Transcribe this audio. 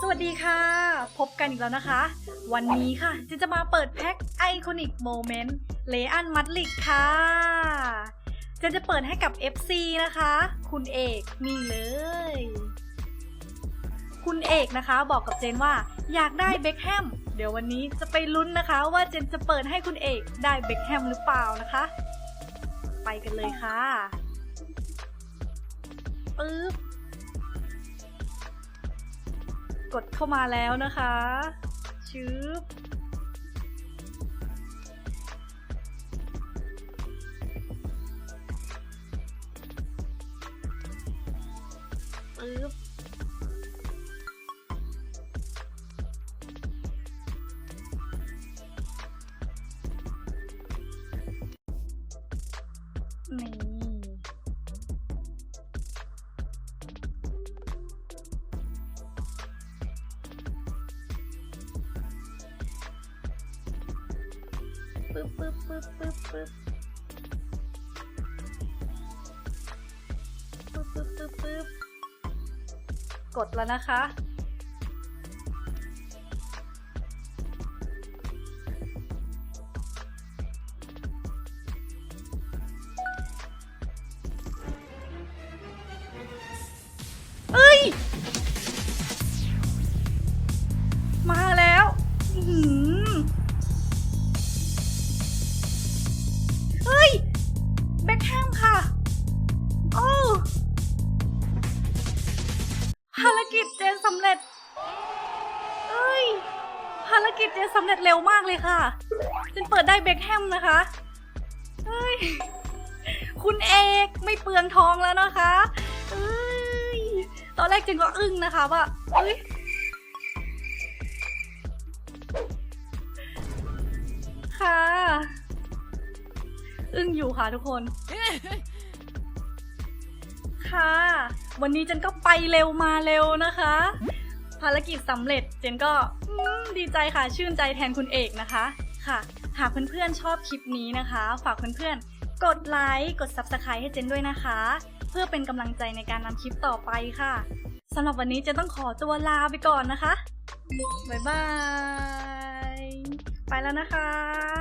สวัสดีค่ะ พบกันอีกแล้วนะคะ วันนี้ค่ะเจนจะมาเปิดแพ็คไอคอนิกโมเมนต์เลอันมัดลิกค่ะเจนจะเปิดให้กับ FC นะคะ คุณเอกนี่เลย คุณเอกนะคะบอกกับเจนว่าอยากได้เบคแฮมเดี๋ยววันนี้จะไปลุ้นนะคะ ว่าเจนจะเปิดให้คุณเอกได้เบคแฮมหรือเปล่านะคะ ไปกันเลยค่ะปึ๊บ กดเข้ามาแล้วนะคะชืบปึ๊บนี่ ปึ๊บปึ๊บปึ๊บปึ๊บปึ๊บปึ๊บปึ๊บปึ๊บกดแล้วนะคะ ภารกิจเจนสำเร็จ เอ้ย ภารกิจเจนสำเร็จเร็วมากเลยค่ะเจนเปิดได้เบคแฮมนะคะเฮ้ย คุณเอกไม่เปลืองทองแล้วนะคะเอ้ย ตอนแรกเจนก็อึ้งนะคะว่าเอ้ยค่ะ อึ้งอยู่ค่ะทุกคน ค่ะ วันนี้เจนก็ไปเร็วมาเร็วนะคะ ภารกิจสำเร็จเจนก็ดีใจค่ะชื่นใจแทนคุณเอกนะคะค่ะ หากเพื่อนๆชอบคลิปนี้นะคะ ฝากเพื่อนๆกดไลค์กด Subscribe ให้เจนด้วยนะคะ เพื่อเป็นกำลังใจในการนำคลิปต่อไปค่ะสำหรับวันนี้เจนต้องขอตัวลาไปก่อนนะคะบ๊ายบาย ไปแล้วนะคะ